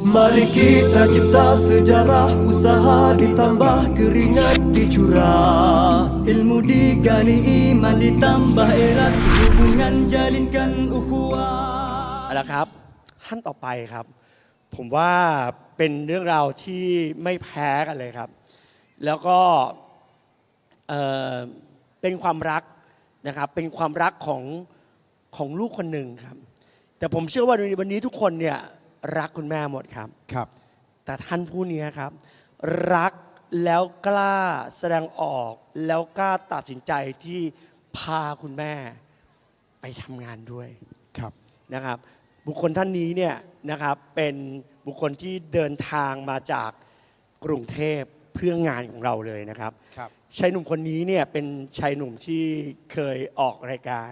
Mari kita cipta sejarah Usaha ditambah keringat dicurah Ilmu digali iman ditambah erat Hubungan jalinkan ukhuwah เอาละครับท่านต่อไปครับ ผมว่าเป็นเรื่องราวที่ไม่แพ้กันเลยครับ แล้วก็เอ่อเป็นความรักนะครับ เป็นความรักของของลูกคนหนึ่งครับ แต่ผมเชื่อว่าในวันนี้ทุกคนเนี่ย รักคุณแม่หมดครับ ครับ แต่ท่านผู้นี้ครับ รักแล้วกล้าแสดงออก แล้วกล้าตัดสินใจที่พาคุณแม่ไปทำงานด้วยครับนะครับ บุคคลท่านนี้เนี่ยนะครับเป็นบุคคลที่เดินทางมาจากกรุงเทพเพื่องานของเราเลยนะครับครับชายหนุ่มคนนี้เนี่ยเป็นชายหนุ่มที่เคยออกรายการ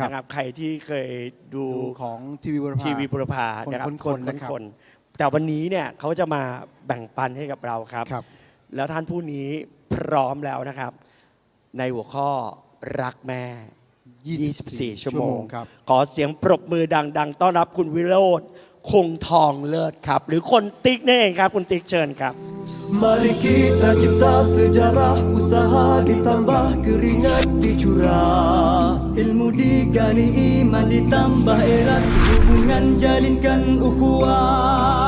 ครับ นะครับใครที่เคยดูดูของทีวีบุรพา ทีวีบุรพาคนนะครับคนๆนะครับ คนๆแต่วันนี้เนี่ยเขาจะมาแบ่งปันให้กับเราครับ ครับ แล้วท่านผู้นี้พร้อมแล้วนะครับ ในหัวข้อรักแม่ 24ชั่วโมง ครับ ขอเสียงปรบมือดัง ๆ ต้อนรับคุณวิโรธ คงทองเลิศครับ หรือคนติ๊กนั่นเองครับ คุณติ๊กเชิญครับ Mari kita cipta sejarah Usaha ditambah keringat dicurah Ilmu digali iman ditambah erat Hubungan jalinkan ukhuwah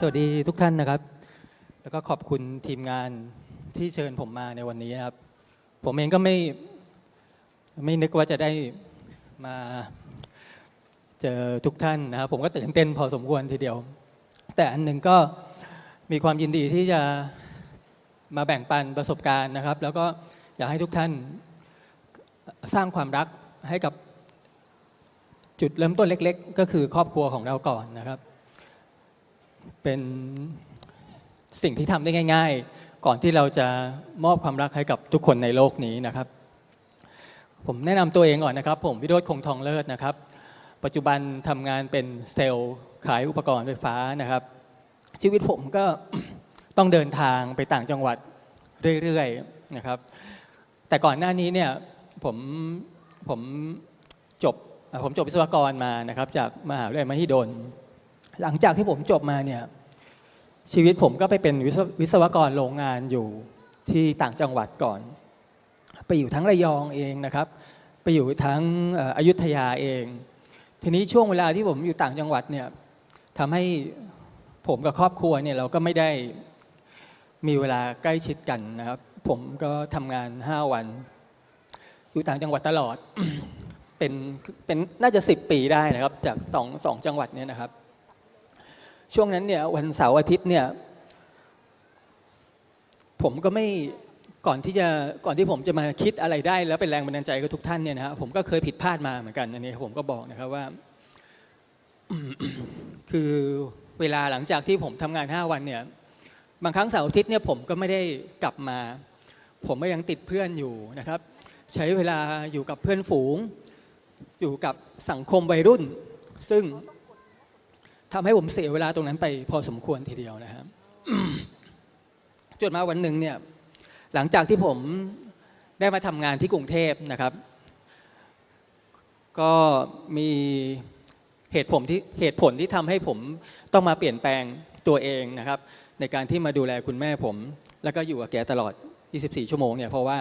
สวัสดีทุกท่านนะครับ แล้วก็ขอบคุณทีมงานที่เชิญผมมาในวันนี้นะครับ ผมเองก็ไม่ไม่นึกว่าจะได้มาเจอทุกท่านนะครับ ผมก็ตื่นเต้นพอสมควรทีเดียว แต่อันหนึ่งก็มีความยินดีที่จะมาแบ่งปันประสบการณ์นะครับ แล้วก็อยากให้ทุกท่านสร้างความรักให้กับจุดเริ่มต้นเล็ก ๆ ก็คือครอบครัวของเราก่อนนะครับ เป็นสิ่งที่ทำได้ง่าย ๆ ก่อนที่เราจะมอบความรักให้กับทุกคนในโลกนี้นะครับ ผมแนะนำตัวเองก่อนนะครับ ผมวิโรธคงทองเลิศนะครับ ปัจจุบันทำงานเป็นเซลล์ขายอุปกรณ์ไฟฟ้านะครับ ชีวิตผมก็ต้องเดินทางไปต่างจังหวัดเรื่อยๆนะครับ แต่ก่อนหน้านี้เนี่ยผมผมจบผมจบวิศวกรมานะครับ จากมหาวิทยาลัยมหิดล หลังจากที่ผมจบมาเนี่ยชีวิตผมก็ไปเป็นวิศววศวกรโรงงานอยู่ที่ต่างจังหวัดก่อน ไปอยู่ทั้งระยองเองนะครับ ไปอยู่ทั้งเอ่ออยุธยาเอง ทีนี้ช่วงเวลาที่ผมอยู่ต่างจังหวัดเนี่ยทำให้ผมกับครอบครัวเนี่ยเราก็ไม่ได้มีเวลาใกล้ชิดกันนะครับ ผมก็ทำงาน 5 วัน อยู่ต่างจังหวัดตลอดเป็นเป็นน่าจะ 10 ปีได้นะครับ จากสองสองจังหวัดเนี่ยนะครับ ช่วงนั้นเนี่ยวันเสาร์อาทิตย์เนี่ยผมก็ไม่ก่อนที่จะก่อนที่ผมจะมาคิดอะไรได้ แล้วเป็นแรงบันดาลใจกับทุกท่านเนี่ยนะครับผมก็เคยผิดพลาดมาเหมือนกันอันนี้ผมก็บอกนะครับว่า คือเวลาหลังจากที่ผมทำงาน 5 วันเนี่ยบางครั้งเสาร์อาทิตย์เนี่ยผมก็ไม่ได้กลับมา ผมก็ยังติดเพื่อนอยู่นะครับ ใช้เวลาอยู่กับเพื่อนฝูง อยู่กับสังคมวัยรุ่น ซึ่ง ทำให้ผมเสียเวลาตรงนั้นไปพอสมควรทีเดียวนะครับจนมาวันหนึ่งเนี่ยหลังจากที่ผมได้มาทำงานที่กรุงเทพนะครับ ก็มีเหตุผลที่เหตุผลที่ทำให้ผมต้องมาเปลี่ยนแปลงตัวเองนะครับ ในการที่มาดูแลคุณแม่ผม แล้วก็อยู่กับแกตลอด 24 ชั่วโมงเนี่ยเพราะว่า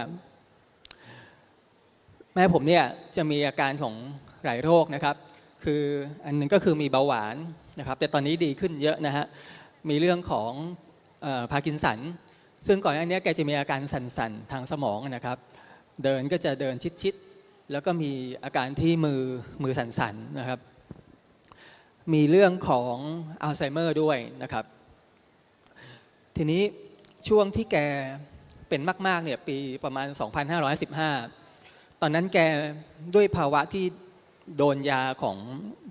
แม่ผมเนี่ยจะมีอาการของหลายโรคนะครับ คืออันหนึงก็คือมีเบาหวาน นะครับแต่ตอนนี้ดีขึ้นเยอะนะฮะมีเรื่องของพาร์กินสัน ซึ่งก่อนหน้านี้แกจะมีอาการสั่นๆ ทางสมองนะครับ เดินก็จะเดินชิดๆ แล้วก็มีอาการที่มือมือสั่นๆนะครับ มีเรื่องของอัลไซเมอร์ด้วยนะครับ ทีนี้ช่วงที่แกเป็นมากๆเนี่ยปีประมาณ 2515 ตอนนั้นแกด้วยภาวะที่โดนยาของ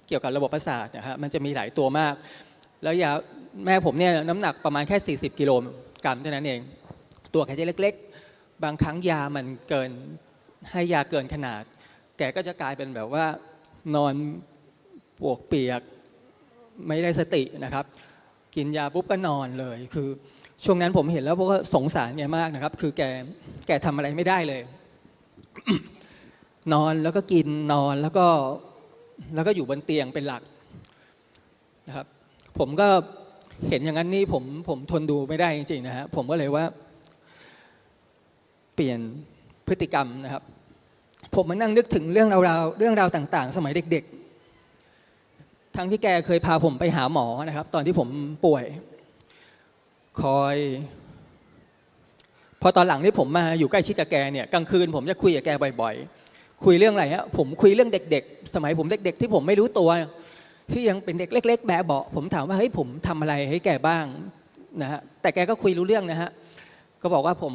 เกี่ยวกับระบบประสาทนะฮะมันจะมีหลายตัวมาก แล้วยาแม่ผมเนี่ยน้ำหนักประมาณแค่ 40 กิโลกรัมเท่านั้นเอง ตัวแกจะเล็ก ๆ บางครั้งยามันเกินให้ยาเกินขนาด แกก็จะกลายเป็นแบบว่านอนปวกเปียกไม่ได้สตินะครับ กินยาปุ๊บก็นอนเลย คือช่วงนั้นผมเห็นแล้วผมก็สงสารแกมากนะครับ คือแกแกทำอะไรไม่ได้เลย นอนแล้วก็กินนอนแล้วก็ แล้วก็อยู่บนเตียงเป็นหลักนะครับ ผมก็เห็นอย่างนั้นนี่ผมผมทนดูไม่ได้จริงๆนะฮะผมก็เลยว่า เปลี่ยนพฤติกรรมนะครับ ผมมานั่งนึกถึงเรื่องราวเรื่องราวต่าง ๆ สมัยเด็ก ๆ ทั้งที่แกเคยพาผมไปหาหมอนะครับ ตอนที่ผมป่วย คอยพอตอนหลังที่ผมมาอยู่ใกล้ชิดกับแกเนี่ยกลางคืนผมจะคุยกับแกบ่อยๆ คุยเรื่องอะไรฮะผมคุยเรื่องเด็ก ๆ สมัยผมเด็ก ๆ ที่ผมไม่รู้ตัว ที่ยังเป็นเด็กเล็ก ๆ แบบเบาะผมถามว่าเฮ้ยผมทำอะไรให้แกบ้างนะฮะแต่แกก็คุยรู้เรื่องนะฮะก็บอกว่าผม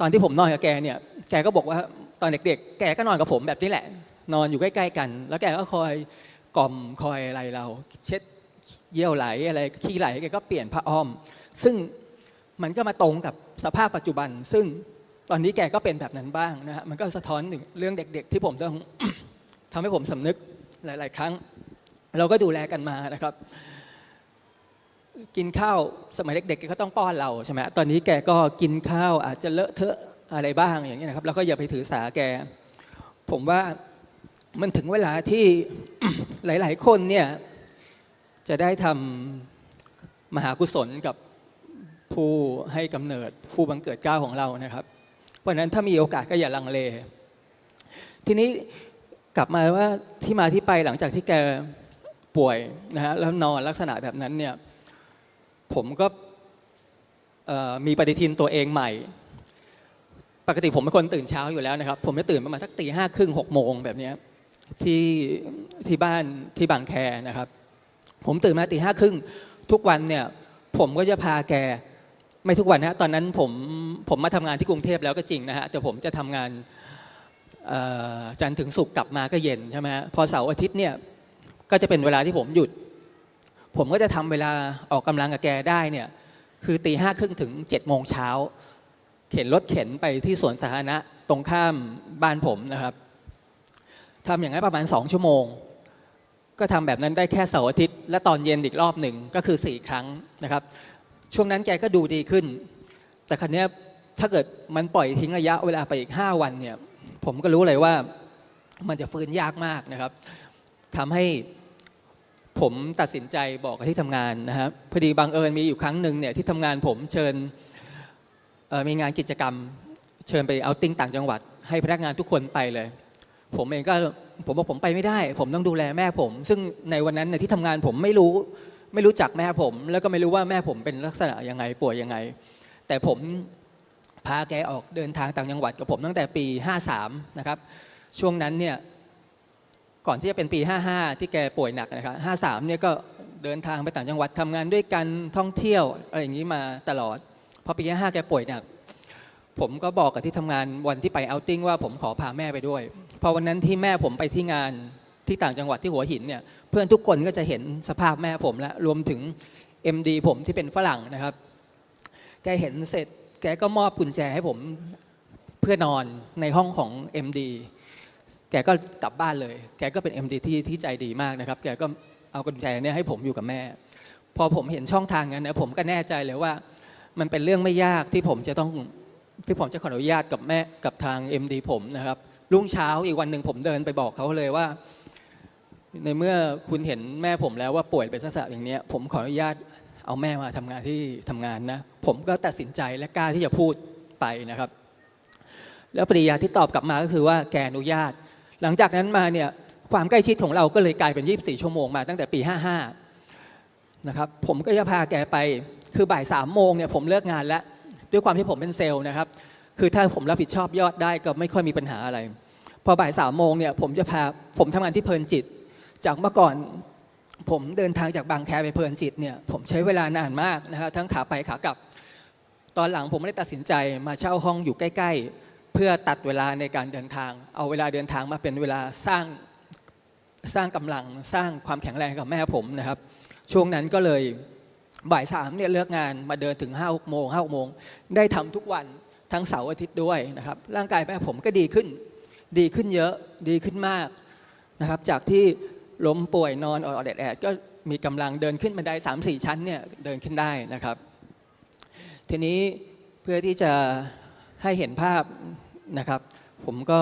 ตอนที่ผมนอนกับแกเนี่ยแกก็บอกว่าตอนเด็กๆ แกก็นอนกับผมแบบนี้แหละ นอนอยู่ใกล้ ๆ กัน แล้วแกก็คอยกล่อมคอยอะไรเรา เช็ดเยี่ยวไหลอะไรขี้ไหลแกก็เปลี่ยนผ้าอ้อม ซึ่งมันก็มาตรงกับสภาพปัจจุบันซึ่ง ตอนนี้แกก็เป็นแบบนั้นบ้างนะฮะมันก็สะท้อนถึงเรื่องเด็ก ๆ ที่ผมต้องทำให้ผมสำนึกหลาย ๆ ครั้ง เราก็ดูแลกันมานะครับ กินข้าวสมัยเด็กๆแกก็ต้องป้อนเราใช่ไหมตอนนี้แกก็กินข้าวอาจจะเลอะเทอะอะไรบ้างอย่างนี้ยนะครับแล้วก็อย่าไปถือสาแก ผมว่ามันถึงเวลาที่หลาย ๆ คนเนี่ยจะได้ทำมหากุศลกับผู้ให้กำเนิดผู้บังเกิดเก้าของเรานะครับ ราะนั้นถ้ามีโอกาสก็อย่าลังเล ทีนี้กลับมาว่าที่มาที่ไปหลังจากที่แกป่วยนะฮะแล้วนอนลักษณะแบบนั้นเนี่ยผมก็มีปฏิทินตัวเองใหม่ ปกติผมเป็นคนตื่นเช้าอยู่แล้วนะครับ ผมจะตื่นประมาณสักตีห้าครึ่งหกโมงแบบนี้ที่ที่บ้านที่บางแคนะครับ ผมตื่นมาตีห้าครึ่งทุกวันเนี่ยผมก็จะพาแก ไม่ทุกวันนะฮะตอนนั้นผมผมมาทำงานที่กรุงเทพแล้วก็จริงนะฮะแต่ผมจะทำงานจันทร์ถึงศุกร์กลับมาก็เย็นใช่ไหมฮะพอเสาร์อาทิตย์เนี่ยก็จะเป็นเวลาที่ผมหยุด ผมก็จะทำเวลาออกกำลังกับแกได้เนี่ยคือตีห้าครึ่งถึงเจ็ดโมงเช้าเข็นรถเข็นไปที่สวนสาธารณะตรงข้ามบ้านผมนะครับทำอย่างนั้นประมาณสองชั่วโมง ก็ทำแบบนั้นได้แค่เสาร์อาทิตย์ และตอนเย็นอีกรอบหนึ่งก็คือสี่ครั้งนะครับ ช่วงนั้นแกก็ดูดีขึ้น แต่ครั้นี้ถ้าเกิดมันปล่อยทิ้งระยะเวลาไปอีก 5 วันเนี่ยผมก็รู้เลยว่ามันจะฟื้นยากมากนะครับทำให้ผมตัดสินใจบอกกับที่ทำงานนะครับพอดีบังเอิญมีอยู่ครั้งหนึ่งเนี่ยที่ทำงานผมเชิญมีงานกิจกรรม เชิญไปเอาติ้งต่างจังหวัด ให้พนักงานทุกคนไปเลย ผมเองก็ผมบอกผมไปไม่ได้ ผมต้องดูแลแม่ผม ซึ่งในวันนั้นในที่ทำงานผมไม่รู้ ไม่รู้จักแม่ผม แล้วก็ไม่รู้ว่าแม่ผมเป็นลักษณะยังไงป่วยยังไง แต่ผมพาแกออกเดินทางต่างจังหวัดกับผมตั้งแต่ปี 53 นะครับ ช่วงนั้นเนี่ยก่อนที่จะเป็นปี 55 ที่แกป่วยหนักนะครับ 53 เนี่ยก็เดินทางไปต่างจังหวัดทำงานด้วยกันท่องเที่ยวอะไรอย่างนี้มาตลอด พอปี 55 แกป่วยหนัก ผมก็บอกกับที่ทำงานวันที่ไปเอาติ้งว่าผมขอพาแม่ไปด้วย พอวันนั้นที่แม่ผมไปที่งาน ที่ต่างจังหวัดที่หัวหินเนี่ยเพื่อนทุกคนก็จะเห็นสภาพแม่ผมแล้วรวมถึง MD ผมที่เป็นฝรั่งนะครับ แกเห็นเสร็จแกก็มอบกุญแจให้ผมเพื่อนอนในห้องของ MD แกก็กลับบ้านเลย แกก็เป็น MD ที่ที่ใจดีมากนะครับ แกก็เอากุญแจเนี่ยให้ผมอยู่กับแม่ พอผมเห็นช่องทางนั้นนะผมก็แน่ใจเลยว่า มันเป็นเรื่องไม่ยากที่ผมจะต้องที่ผมจะขออนุญาตกับแม่กับทาง MD ผมนะครับรุ่งเช้าอีกวันหนึ่งผมเดินไปบอกเขาเลยว่า ในเมื่อคุณเห็นแม่ผมแล้วว่าป่วยเป็นลักษณะอย่างนี้ผมขออนุญาตเอาแม่มาทำงานที่ทำงานนะผมก็ตัดสินใจและกล้าที่จะพูดไปนะครับ แล้วปริยาที่ตอบกลับมาก็คือว่าแกอนุญาต หลังจากนั้นมาเนี่ยความใกล้ชิดของเราก็เลยกลายเป็น 24 ชั่วโมงมาตั้งแต่ปี 55 นะครับ ผมก็จะพาแกไปคือบ่ายสามโมงเนี่ยผมเลิกงานแล้ว ด้วยความที่ผมเป็นเซลล์นะครับ คือถ้าผมรับผิดชอบยอดได้ก็ไม่ค่อยมีปัญหาอะไร พอบ่ายสามโมงเนี่ยผมจะพาผมทำงานที่เพลินจิต จากเมื่อก่อนผมเดินทางจากบางแคไปเพลินจิตเนี่ยผมใช้เวลานานมากนะครับทั้งขาไปขากลับ ตอนหลังผมไม่ได้ตัดสินใจมาเช่าห้องอยู่ใกล้ ๆ เพื่อตัดเวลาในการเดินทาง เอาเวลาเดินทางมาเป็นเวลาสร้างสร้างกำลังสร้างความแข็งแรงกับแม่ผมนะครับ ช่วงนั้นก็เลยบ่ายสามเนี่ยเลิกงานมาเดินถึงห้าหกโมงห้าหกโมงได้ทำทุกวันทั้งเสาร์อาทิตย์ด้วยนะครับ ร่างกายแม่ผมก็ดีขึ้น ดีขึ้นเยอะดีขึ้นมากนะครับ จากที่ ล้มป่วยนอนออดแอดก็มีกำลังเดินขึ้นบันไดสามสี่ชั้นเนี่ยเดินขึ้นได้นะครับ ทีนี้เพื่อที่จะให้เห็นภาพนะครับ ผมก็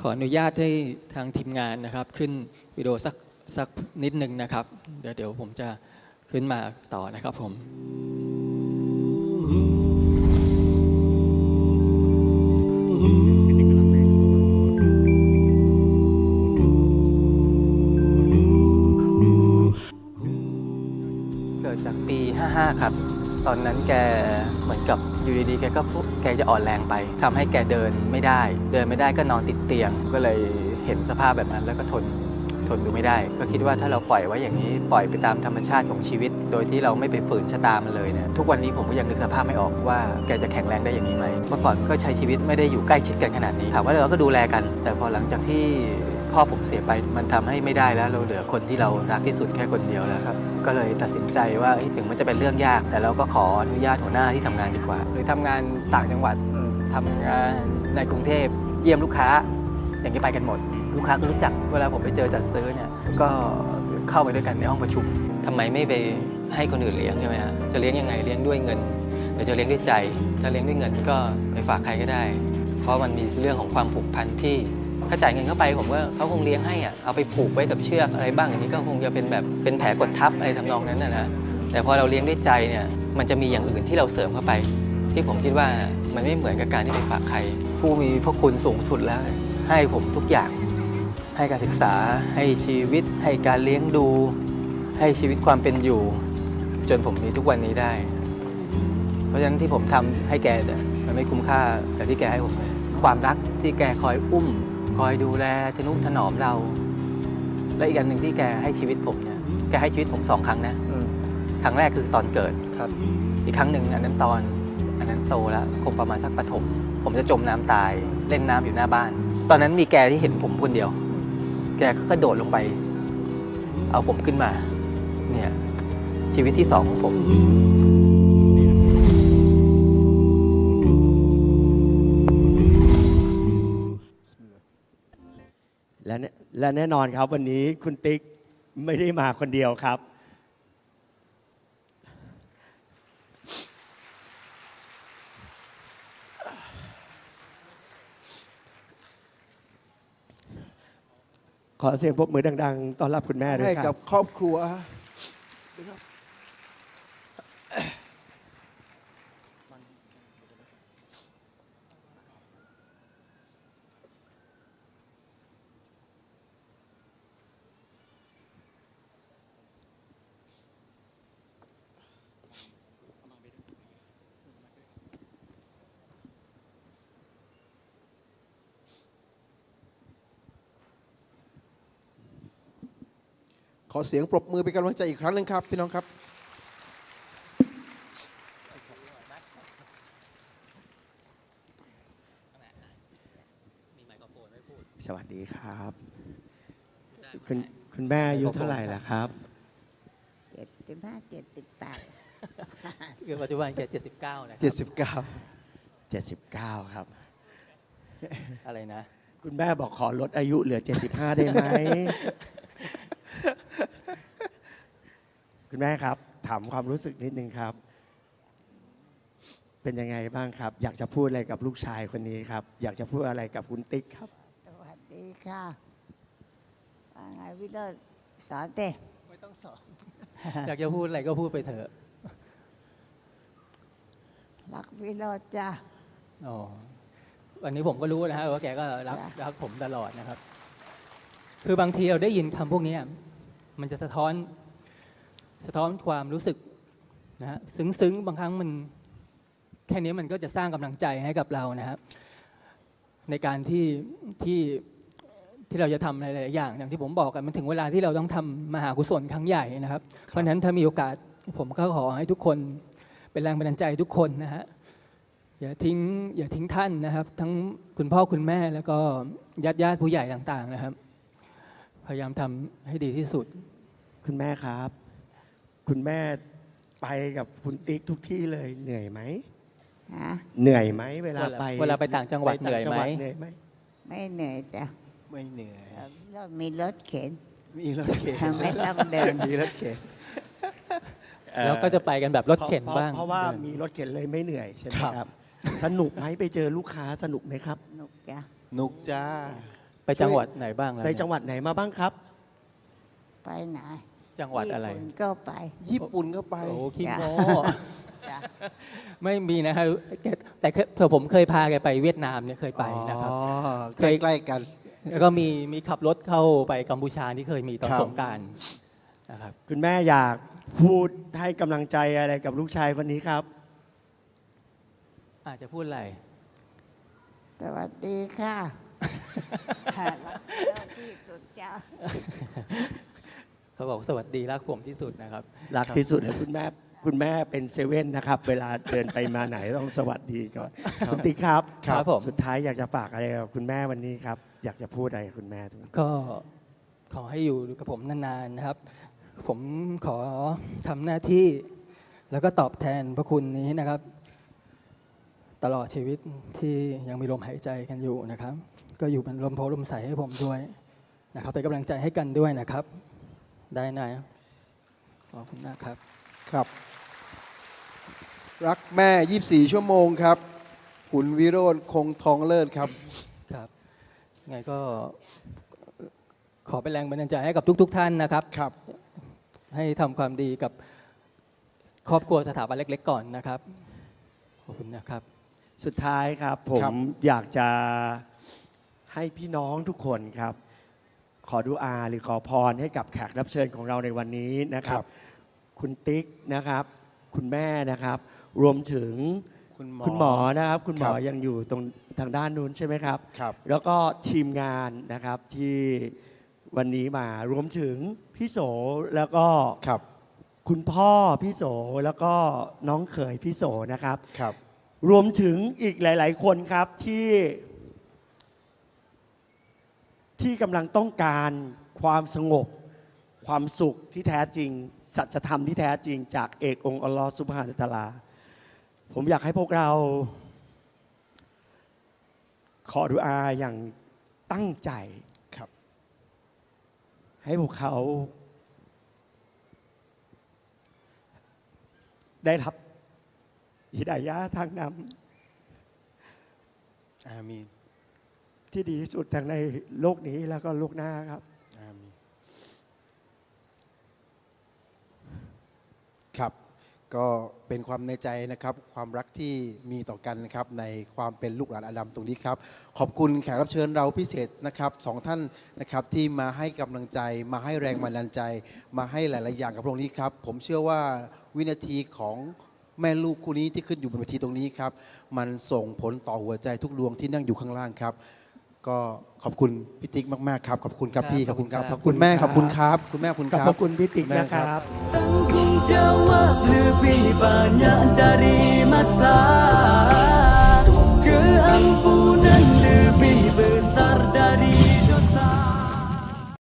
ขออนุญาตให้ทางทีมงานนะครับ ขึ้นวิดีโอสักสักนิดหนึ่งนะครับ เดี๋ยวเดี๋ยวผมจะขึ้นมาต่อนะครับผม ตอนนั้นแกเหมือนกับอยู่ดีๆแกก็แกจะอ่อนแรงไปทำให้แกเดินไม่ได้ เดินไม่ได้ก็นอนติดเตียง ก็เลยเห็นสภาพแบบนั้นแล้วก็ทนทนดูไม่ได้ ก็คิดว่าถ้าเราปล่อยไว้อย่างนี้ปล่อยไปตามธรรมชาติของชีวิต โดยที่เราไม่ไปฝืนชะตามันเลยเนี่ยทุกวันนี้ผมก็ยังนึกสภาพไม่ออกว่าแกจะแข็งแรงได้อย่างนี้ไหมเมื่อก่อนก็ใช้ชีวิตไม่ได้อยู่ใกล้ชิดกันขนาดนี้ถามว่าเราก็ดูแลกัน แต่พอหลังจากที่ พ่อผมเสียไปมันทำให้ไม่ได้แล้วเราเหลือคนที่เรารักที่สุดแค่คนเดียวแล้วครับ ก็เลยตัดสินใจว่าเฮ้ยถึงมันจะเป็นเรื่องยาก แต่เราก็ขออนุญาตหัวหน้าที่ทำงานดีกว่าหรือทำงานต่างจังหวัดทำงานในกรุงเทพเยี่ยมลูกค้า อย่างนี้ไปกันหมด ลูกค้าก็รู้จักเวลาผมไปเจอจัดซื้อเนี่ยก็เข้าไปด้วยกันในห้องประชุมทำไมไม่ไปให้คนอื่นเลี้ยงใช่ไหมฮะจะเลี้ยงยังไงเลี้ยงด้วยเงินหรือจะเลี้ยงด้วยใจ ถ้าเลี้ยงด้วยเงินก็ไปฝากใครก็ได้ เพราะมันมีเรื่องของความผูกพันที่ ถ้าจ่ายเงินเข้าไปผมว่าเขาคงเลี้ยงให้อะเอาไปผูกไว้กับเชือกอะไรบ้างอย่างนี้ก็คงจะเป็นแบบเป็นแผลกดทับอะไรทำนองนั้นนะนะแต่พอเราเลี้ยงด้วยใจเนี่ยมันจะมีอย่างอื่นที่เราเสริมเข้าไป ที่ผมคิดว่ามันไม่เหมือนกับการที่ไปฝากใคร ผู้มีพระคุณสูงสุดแล้ว ให้ผมทุกอย่าง ให้การศึกษา ให้ชีวิต ให้การเลี้ยงดู ให้ชีวิตความเป็นอยู่ จนผมมีทุกวันนี้ได้ เพราะฉะนั้นที่ผมทำให้แกเนี่ยมันไม่คุ้มค่ากับที่แกให้ผมเลยความรักที่แกคอยอุ้ม คอยดูแลทนุถนอมเรา และอีกอันหนึ่งที่แกให้ชีวิตผมเนี่ยแกให้ชีวิตผมสองครั้งนะครั้งแรกคือตอนเกิด ครับ อีกครั้งหนึ่งอันนั้นตอน อันนั้นโตแล้วคงประมาณสักประถม ผมจะจมน้ำตายเล่นน้ำอยู่หน้าบ้าน ตอนนั้นมีแกที่เห็นผมคนเดียว แกก็กระโดดลงไป เอาผมขึ้นมา เนี่ย ชีวิตที่สองของผมแและแน่นอนครับวันนี้คุณติ๊กไม่ได้มาคนเดียวครับ ขอเสียงพบมือดัง ๆต้อนรับคุณแม่ด้วยให้คกัรับ บครอบครัว อเสียงปรบมือเป็นกำลังใจอีกครั้งหนึ่งครับ พี่น้องครับ สวัสดีครับ คุณคุณแม่อายุเท่าไหร่แล้วครับ เจ็ดสิบห้าเจ็ดสิบแปดคือปัจจุบันแก79 นะครับ79 79 ครับ อะไรนะ คุณแม่บอกขอลดอายุเหลือ 75 ได้ไหม คุณแม่ครับ ถามความรู้สึกนิดนึงครับ เป็นยังไงบ้างครับ อยากจะพูดอะไรกับลูกชายคนนี้ครับ อยากจะพูดอะไรกับคุณติ๊กครับ สวัสดีค่ะว่าไงวิโรจน์สอนเต้ไม่ต้องสอน อยากจะพูดอะไรก็พูดไปเถอะรักวิโรจน์จ้าอ๋อวันนี้ผมก็รู้นะฮะว่าแกก็รักจ้ะ รักผมตลอดนะครับ คือบางทีเราได้ยินคำพวกเนี้ยมันจะสะท้อน สะท้อนความรู้สึกนะฮะซึ้งๆ บางครั้งมันแค่นี้มันก็จะสร้างกำลังใจให้กับเรานะครับในการที่ที่ที่เราจะทำอะไรหลายๆอย่างอย่างที่ผมบอกกันมันถึงเวลาที่เราต้องทำมหากุศลครั้งใหญ่นะครับ เพราะฉะนั้นถ้ามีโอกาสผมก็ขอให้ทุกคนเป็นแรงบันดาลใจทุกคนนะฮะอย่าทิ้งอย่าทิ้งท่านนะครับ ทั้งคุณพ่อคุณแม่แล้วก็ญาติญาติๆผู้ใหญ่ต่าง ๆ นะครับ พยายามทำให้ดีที่สุด คุณแม่ครับ คุณแม่ไปกับคุณติ๊กทุกที่เลยเหนื่อยไหมฮะเหนื่อยไหมเวลาไปเวลาไปต่างจังหวัดปต่าเหนื่อยไหมจังวัดเหนื่อยไหมไม่เหนื่อยจ้ะไม่เหนื่อยเรามีรถเข็นมีรถเข็นไม่ต้องเดินมีรถเข็นแล้วก็จะไปกันแบบรถเข็นพราะบ้าง เพราะว่าดินมีรถเข็นเลยไม่เหนื่อยใช่ไหมครับครับ สนุกไหมไปเจอลูกค้าสนุกไหมครับนุกจ้ะนุกจ้าไปจังหวัดไหนบ้างแล้วไปเนี่ยจังหวัดไหนมาบ้างครับ ไปไหน จังหวัดอะไร ญี่ปุ่นก็ไป ญี่ปุ่นก็ไป โอ้ขี้โมจ้ะ ไม่มีนะครับแกแต่เคยเธอผมเคยพาแกไปเวียดนามเนี่ยเคยไปนะครับ อ๋อเคยใกล้ๆกัน แล้วก็มีมีขับรถเข้าไปกัมพูชาที่เคยมีตอนครับ สงกรารนะครับ คุณแม่อยากพูดให้กำลังใจอะไรกับลูกชายคนนี้ครับ อาจจะพูดอะไรสวัสดีค่ะรักเจ้าที่สุดจ้ะ เขาบอกสวัสดีรักผมที่สุดนะครับ รักที่สุดเลยคุณแม่คุณแม่เป็นเซเว่นนะครับ เวลาเดินไปมาไหนต้องสวัสดีก่อนคุณติ๊กครับครับผม สุดท้ายอยากจะฝากอะไรกับคุณแม่วันนี้ครับ อยากจะพูดอะไรกับคุณแม่ทุกก็ขอให้อยู่กับผมนานๆนะครับ ผมขอทำหน้าที่ แล้วก็ตอบแทนพระคุณนี้นะครับ ตลอดชีวิตที่ยังมีลมหายใจกันอยู่นะครับ ก็อยู่เป็นลมโพลมใสให้ผมด้วยนะครับเป็นกำลังใจให้กันด้วยนะครับ ได้นะขอบคุณนะครับ ครับ รักแม่ 24 ชั่วโมงครับ คุณวิโรธคงทองเลิศครับ ครับไงก็ขอเป็นแรงบันดาลใจให้กับทุกๆท่านนะครับ ครับ ให้ทำความดีกับครอบครัวสถาบันเล็ก ๆ ก่อนนะครับ ขอบคุณนะครับ สุดท้ายครับ ผครัมบอยากจะให้พี่น้องทุกคนครับ ขอดูอาหรือขอพรให้กับแขกรับเชิญของเราในวันนี้นะครับ คุณติ๊กนะครับ คุณแม่นะครับ รวมถึงคุณหมอคุณหมอนะครับ คุณหมอครับยังอยู่ตรงทางด้านนู้นใช่ไหมครับ ครับ แล้วก็ทีมงานนะครับที่วันนี้มารวมถึงพี่โสแล้วก็ครับ คุณพ่อพี่โสแล้วก็น้องเขยพี่โสนะครับ ครับ รวมถึงอีกหลาย ๆ คนครับที่ ที่กำลังต้องการความสงบ ความสุขที่แท้จริง สัจธรรมที่แท้จริง จากเอกองค์อัลลอฮฺสุบฮานะฮูวะตะอาลา ผมอยากให้พวกเรา ขอดุอาอย่างตั้งใจครับ ให้พวกเขา ได้รับฮิดายะห์ทางนอามีนำ ที่ดีที่สุดทั้งในโลกนี้แล้วก็โลกหน้าครับ ครับก็เป็นความในใจนะครับ ความรักที่มีต่อกันนะครับในความเป็นลูกหลานอาดัมตรงนี้ครับ ขอบคุณแขกรับเชิญเราพิเศษนะครับสองท่านนะครับที่มาให้กำลังใจ มาให้แรงบันดาลใจ มาให้หลาย ๆ อย่างกับพระองค์นี้ครับ ผมเชื่อว่าวินาทีของแม่ลูกคู่นี้ที่ขึ้นอยู่บนเวทีตรงนี้ครับ มันส่งผลต่อหัวใจทุกดวงที่นั่งอยู่ข้างล่างครับ ก็ขอบคุณพี่ติ๊กมากๆครับ ขอบคุณครับพี่ขอบคุณครับขอบคุณแม่ขอบคุณครับ คุณแม่ขอบคุณครับ ขอบคุณพี่ติ๊กนะครับ Tanggung jawab lebih banyak dari masa ke a m